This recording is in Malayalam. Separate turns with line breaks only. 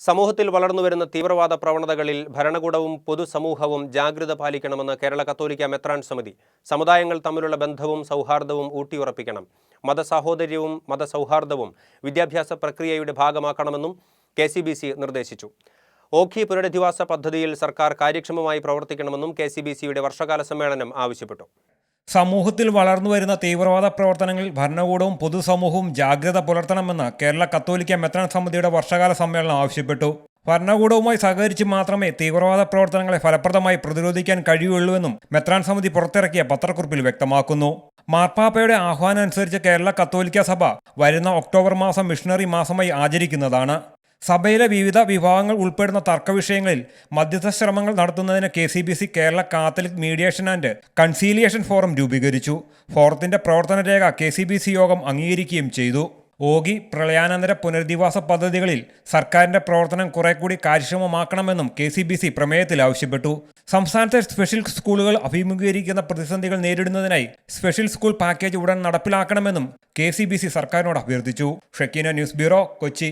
സമൂഹത്തിൽ വളർന്നുവരുന്ന തീവ്രവാദ പ്രവണതകളിൽ ഭരണകൂടവും പൊതുസമൂഹവും ജാഗ്രത പാലിക്കണമെന്ന് കേരള കത്തോലിക്ക മെത്രാൻ സമിതി സമുദായങ്ങൾ തമ്മിലുള്ള ബന്ധവും സൗഹാർദ്ദവും ഊട്ടിയുറപ്പിക്കണം. മതസാഹോദര്യവും മതസൗഹാർദ്ദവും വിദ്യാഭ്യാസ പ്രക്രിയയുടെ ഭാഗമാക്കണമെന്നും കെ സി ബി സി നിർദ്ദേശിച്ചു. ഓഖി പുനരധിവാസ പദ്ധതിയിൽ സർക്കാർ കാര്യക്ഷമമായി പ്രവർത്തിക്കണമെന്നും കെ സി ബി സിയുടെ വർഷകാല സമ്മേളനം ആവശ്യപ്പെട്ടു.
സമൂഹത്തിൽ വളർന്നു വരുന്ന തീവ്രവാദ പ്രവർത്തനങ്ങളിൽ ഭരണകൂടവും പൊതുസമൂഹവും ജാഗ്രത പുലർത്തണമെന്ന് കേരള കത്തോലിക്ക മെത്രാൻ സമിതിയുടെ വർഷകാല സമ്മേളനം ആവശ്യപ്പെട്ടു. ഭരണകൂടവുമായി സഹകരിച്ച് മാത്രമേ തീവ്രവാദ പ്രവർത്തനങ്ങളെ ഫലപ്രദമായി പ്രതിരോധിക്കാൻ കഴിയുള്ളൂവെന്നും മെത്രാൻ സമിതി പുറത്തിറക്കിയ പത്രക്കുറിപ്പിൽ വ്യക്തമാക്കുന്നു. മാർപ്പാപ്പയുടെ ആഹ്വാനം അനുസരിച്ച് കേരള കത്തോലിക്ക സഭ വരുന്ന ഒക്ടോബർ മാസം മിഷണറി മാസമായി ആചരിക്കുന്നതാണ്. സഭയിലെ വിവിധ വിഭാഗങ്ങൾ ഉൾപ്പെടുന്ന തർക്കവിഷയങ്ങളിൽ മധ്യസ്ഥ ശ്രമങ്ങൾ നടത്തുന്നതിന് K C B C Kerala Catholic mediation and conciliation forum രൂപീകരിച്ചു. ഫോറത്തിന്റെ പ്രവർത്തന രേഖ കെ സി ബി സി യോഗം അംഗീകരിക്കുകയും ചെയ്തു. ഓഗി പ്രളയാനന്തര പുനരധിവാസ പദ്ധതികളിൽ സർക്കാരിന്റെ പ്രവർത്തനം കുറെ കൂടി കാര്യക്ഷമമാക്കണമെന്നും കെ സി ബി സി പ്രമേയത്തിൽ ആവശ്യപ്പെട്ടു. സംസ്ഥാനത്തെ സ്പെഷ്യൽ സ്കൂളുകൾ അഭിമുഖീകരിക്കുന്ന പ്രതിസന്ധികൾ നേരിടുന്നതിനായി സ്പെഷ്യൽ സ്കൂൾ പാക്കേജ് ഉടൻ നടപ്പിലാക്കണമെന്നും കെ സി ബി സി സർക്കാരിനോട് അഭ്യർത്ഥിച്ചു. Shekinah news bureau Kochi.